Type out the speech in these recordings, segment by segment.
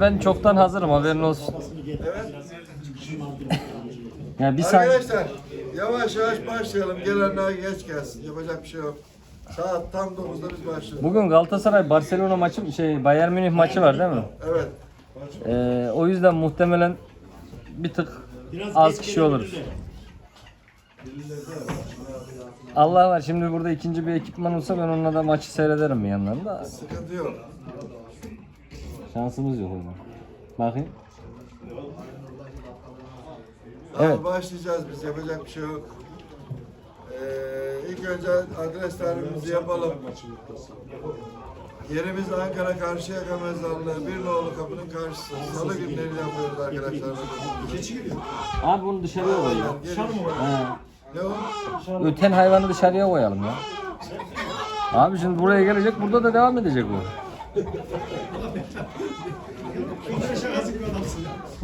Ben çoktan hazırım haberin olsun. Evet. Ya bir saniye. Arkadaşlar yavaş yavaş başlayalım. Gelenler geç gelsin. Yapacak bir şey yok. Saat tam 9'da biz başlıyoruz. Bugün Galatasaray Barcelona maçı şey Bayern Münih maçı var değil mi? Evet. Ee, o yüzden muhtemelen bir tık az kişi oluruz. Allah var şimdi burada ikinci bir ekipman olsa ben onunla da maçı seyrederim bir yandan da. Sıkıntı yok. Şansımız yok o yüzden. Bakayım. Evet. başlayacağız biz. Yapacak bir şey yok. Ee, ilk önce adres tarifimizi yapalım. Yerimiz Ankara Karşıyaka Mezarlığı, Bir Nolu Kapı'nın karşısı. Salı günleri yapıyoruz arkadaşlar. Abi bunu dışarıya koyalım. He. Ne o? Öten hayvanı dışarıya koyalım ya. Abi şimdi buraya gelecek, burada da devam edecek bu.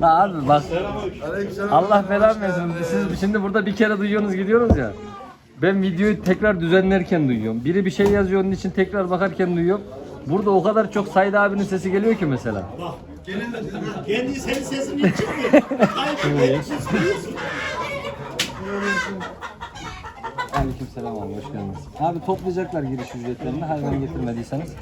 La abi bak. Allah belanı versin. Siz şimdi burada bir kere duyuyorsunuz gidiyorsunuz ya. Ben videoyu tekrar düzenlerken duyuyorum. Biri bir şey yazıyor onun için tekrar bakarken duyuyorum. Burada o kadar çok Said abinin sesi geliyor ki mesela. Kendi senin sesin hiç çıkmıyor. Benim sesim duyuyorsun. Aleykümselam abi hoş geldiniz. Abi toplayacaklar giriş ücretlerini hayvan getirmediyseniz.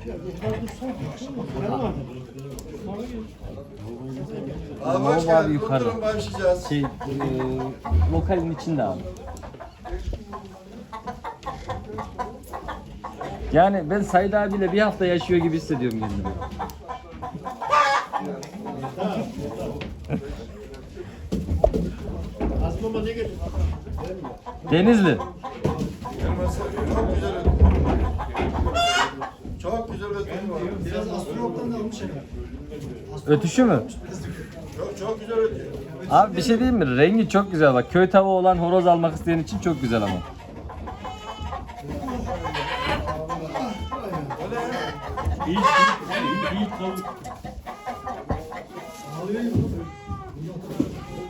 Abi hoş Abi geldin. yukarı. Oturun başlayacağız. Şey, e, lokalin içinde abi. Yani ben Said abiyle bir hafta yaşıyor gibi hissediyorum kendimi. Denizli. Elması çok güzel ötüyor. Çok güzel ötüyor. Biraz astronottan da almış herhalde. Ötüşü mü? Çok, çok güzel ötüyor. Abi bir şey diyeyim mi? Rengi çok güzel bak. Köy tavuğu olan horoz almak isteyen için çok güzel ama.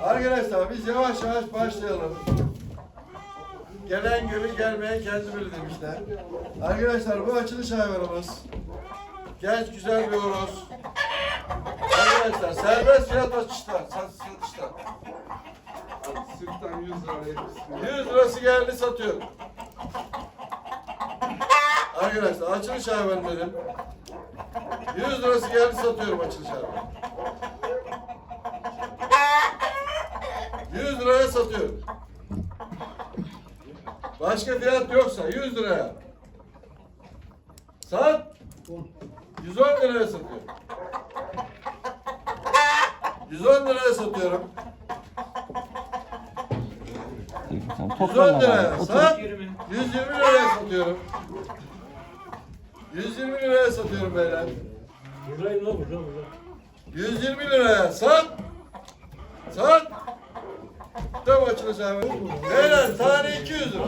Arkadaşlar biz yavaş yavaş başlayalım. Gelen görür gelmeyen kendi bilir demişler. Arkadaşlar bu açılış hayvanımız. Genç güzel bir horoz. Arkadaşlar serbest fiyat açışlar. Sat, satışlar. Sırttan 100 liraya 100 lirası geldi satıyorum. Arkadaşlar açılış hayvanı dedim. 100 lirası geldi satıyorum açılış hayvanı. 100 liraya satıyorum. Başka fiyat yoksa 100 liraya. Sat. 110 liraya satıyorum. 110 liraya satıyorum. Sen 110 toplanma liraya sat. 120 liraya satıyorum. 120 liraya satıyorum beyler. Buradayım lan burada burada. 120 liraya sat. Sat. Tam açılış abi. Beyler tane 200 lira.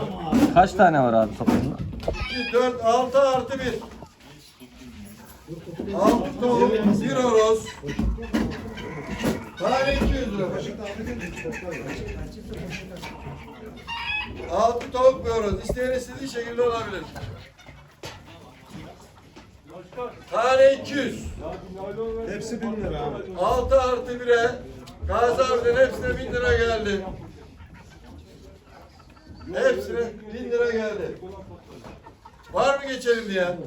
Kaç tane var abi toplamda? 2, 4, 6 artı 1. 6 tavuk, 1 horoz. Tane 200 lira. 6 tavuk horoz. İsteyen istediği şekilde olabilir. Tane 200. Hepsi bin lira abi. 6 artı 1'e Gazi abiden hepsine 1000 lira geldi. Hepsine 1000 lira geldi. Var mı geçelim diyen?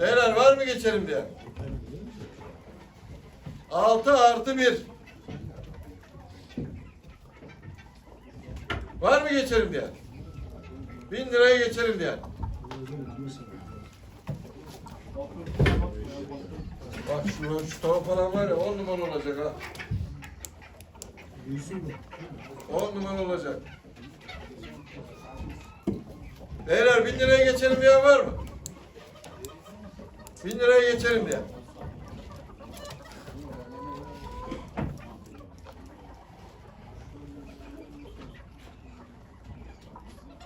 Beyler var mı geçelim diyen? 6 artı 1. Var mı geçelim diyen? 1000 liraya geçelim diyen. Bak şu, şu tavuk falan var ya 10 numara olacak ha. 10 numara olacak. Beyler 1000 liraya geçelim diyen var mı? 1000 liraya geçelim diyen.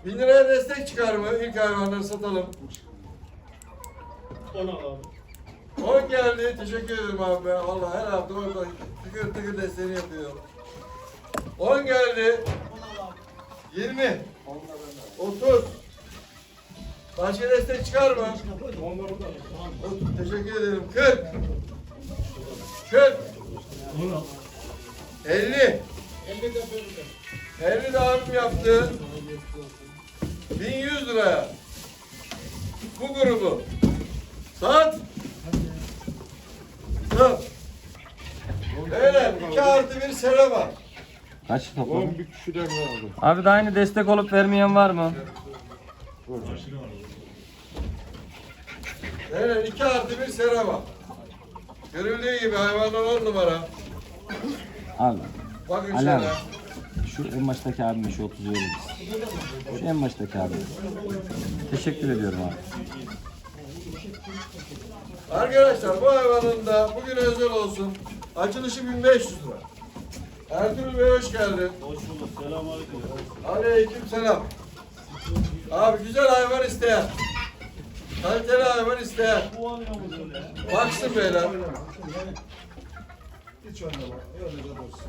Bin liraya destek çıkar mı? İlk hayvanları satalım. Onu al abi. 10 geldi. Teşekkür ederim abi. be. Allah her hafta orada tıkır tıkır desteğini yapıyor. 10 geldi. 20. 30. Başka destek çıkar mı? Teşekkür ederim. 40. 40. 50. 50 de abim yaptı. 1100 liraya. Bu grubu. Sat. Sat. Öyle 2 artı 1 sene var. Kaç topladın? 11 kişiden aldım? Abi de aynı destek olup vermeyen var mı? Evet 2 artı 1 sene var. Görüldüğü gibi hayvanlar 10 numara. Abi Bakın Ali şöyle. şu en baştaki abime şu 30 verir misin? Şu en baştaki abi. Teşekkür ediyorum abi. Arkadaşlar bu hayvanın da bugün özel olsun. Açılışı 1500 lira. Ertuğrul Bey hoş geldin. Hoş bulduk. Selamünaleyküm. Aleyküm selam. Abi güzel hayvan isteyen. Kaliteli hayvan isteyen. Baksın beyler. Hiç oynama. Öylece dursun.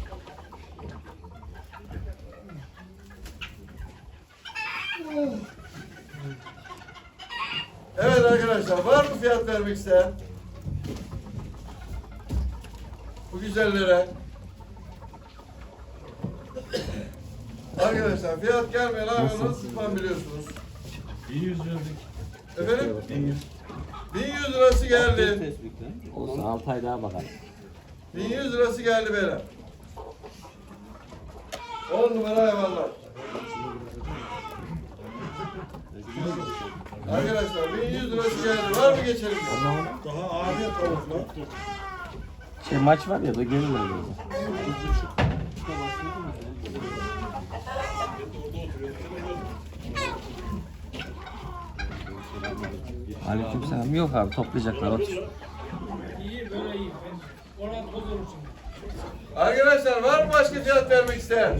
Evet arkadaşlar var mı fiyat vermek isteyen? Bu güzellere. Arkadaşlar fiyat gelmeyen hayvanları sıkmam biliyorsunuz. 1100 verdik. Efendim? 1100 lirası geldi. Olsun 6 ay daha bakalım. 1100 lirası geldi beyler. 10 numara hayvanlar. Arkadaşlar 1100 lirası geldi. Var mı geçelim? Daha ağrıya tavuklar. Şey maç var ya da gelirler birazdan. Aleykümselam. Yok abi toplayacaklar otur. Arkadaşlar var mı başka fiyat vermek isteyen?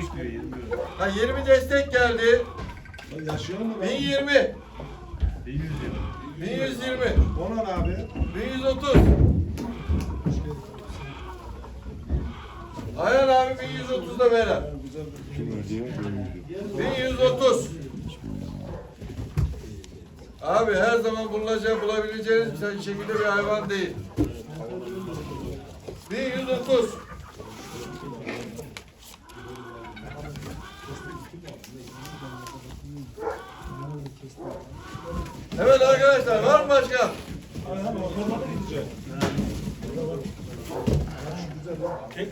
45 diyor 20. Ha 20 destek geldi. Lan yaşıyor mu 1020. 1120. 1120. 10 abi. 1130. Ayhan abi 1130'da veren. Kim 1130. Abi her zaman bulunacak, bulabileceğiniz bir şekilde bir hayvan değil. 1130. Evet arkadaşlar var mı başka? Mı gidecek?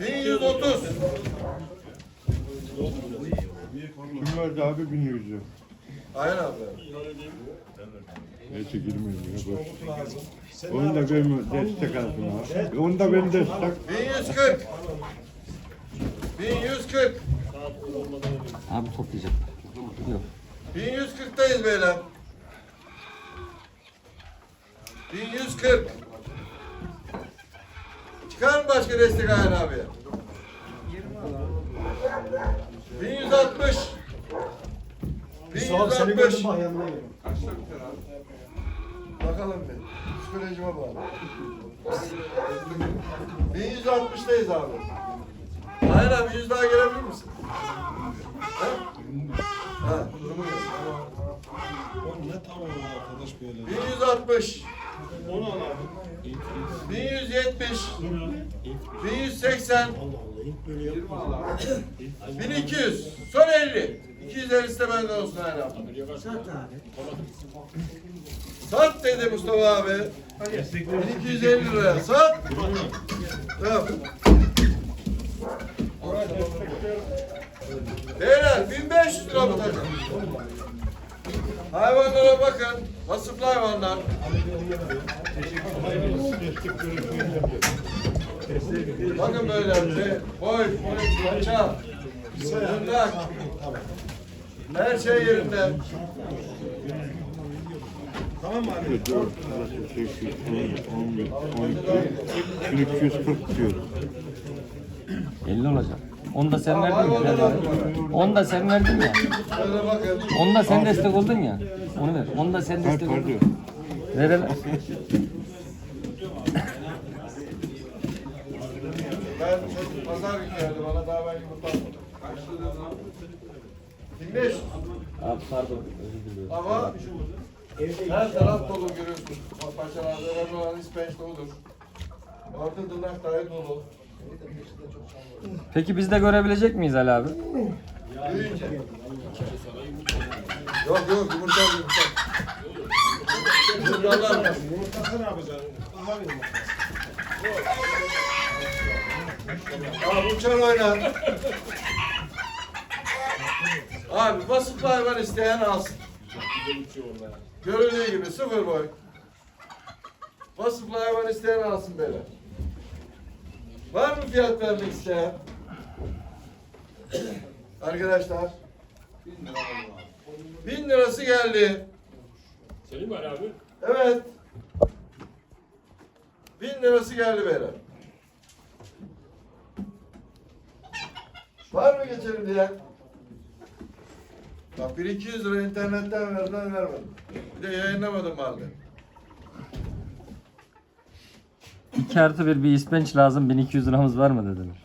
1130. Kim verdi abi 1100 lira? Ayhan abi. Neyse girmeyin ya boş. Onu da ben destek aldım ha. Onu da ben destek. 1140. 1140. Abi toplayacaklar. Yok. 1140'tayız beyler. 1140. Çıkar mı başka destek Ayhan abi? 1160. Sağ ol seni gördüm 1160. bak yanına gelin. Bakalım bir. Psikolojime bağlı. 1160'tayız abi. Ayhan abi 100 daha gelebilir misin? Ha? Ha, durumu yok. Oğlum ne tavuğu arkadaş böyle. 1160. Onu al abi. 1170. Bunu 1180. Allah Allah ilk böyle yapma. 1200. Son 50. 250 de bende olsun hala. Sat dedi Mustafa abi. destekler 1250 liraya sat. Tamam. Beyler 1500 lira mı takım? Hayvanlara bakın. Vasıflı hayvanlar. Bakın böyle şey, boy, boy, paça, tırnak. Her şey yerinde. Tamam mı abi? 4, 8, 10, 11, 12, 1240 diyorum. 50 olacak. Onu da sen verdin ya. ver. Onu da sen verdin ya. Onu da sen destek oldun ya. Onu ver. Onu da sen destek oldun. Ver. Ben çocuk pazar günü geldi bana daha ben yumurta almadım. 1500. Abi pardon özür diliyorum. Ama her taraf dolu görüyorsun. Önemli olan ispenç doludur. Orta tırnak dahi dolu. Peki biz de görebilecek miyiz Ali abi? Yok yok yumurta yumurta. Yumurtalar. Yumurtası ne bir yumurta. Abi uçar oynar. Abi basıp hayvan isteyen alsın. Görüldüğü gibi sıfır boy. Basıp hayvan isteyen alsın böyle. Var mı fiyat vermek isteyen? Arkadaşlar. Bin lirası geldi. Senin var abi. Evet. Bin lirası geldi beyler. Var mı geçelim diye? Bak 1200 lira internetten verdiler vermedim. Bir de yayınlamadım halde. 2 artı bir bir ispenç lazım 1200 liramız var mı dediler.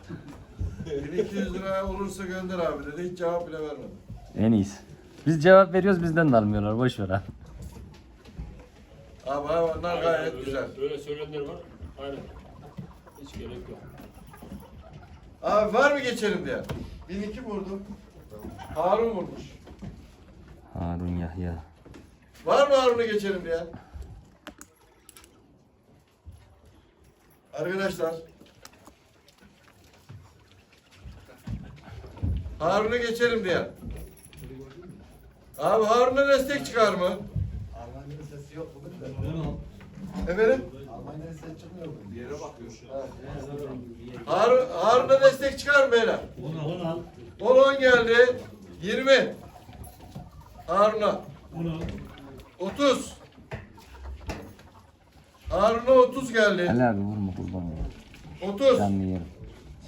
1200 lira olursa gönder abi dedi. Hiç cevap bile vermedim. En iyisi. Biz cevap veriyoruz bizden de almıyorlar boş ver abi. Abi hayvanlar gayet Öyle- güzel. Öyle söyleyenler var. Aynen. Hiç gerek yok. Abi var mı geçelim diye? 1002 vurdum. Harun vurmuş. Harun Yahya. Var mı Harun'u geçelim diye? Arkadaşlar. Harun'u geçelim diye. Abi Harun'a destek çıkar mı? Almanya'nın sesi yok bugün de. Efendim? Almanya'nın sesi çıkmıyor bugün. Bir yere bakıyor. Harun, Harun'a destek çıkar mı beyler? Onu, onu al. 10 10 geldi. 20. Harun'a. Onu al. 30. Harun'a 30 geldi. Ali abi vurma kurban olayım. 30. Canlı yerim.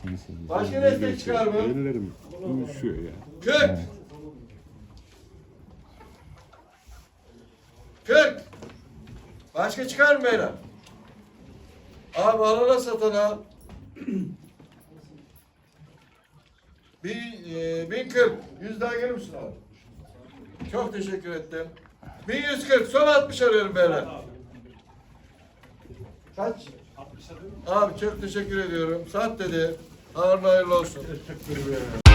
Seni seviyorum. Başka destek çıkar mı? Ellerim uyuşuyor ya. 40. 40. Başka çıkar mı beyler? Abi alana satana bir, e, 1040. 100 daha gelir misin abi? Çok teşekkür ettim. 1140. Son 60 arıyorum beyler. Kaç? Abi çok teşekkür ediyorum. Sat dedi. Harun hayırlı olsun. Teşekkür ederim.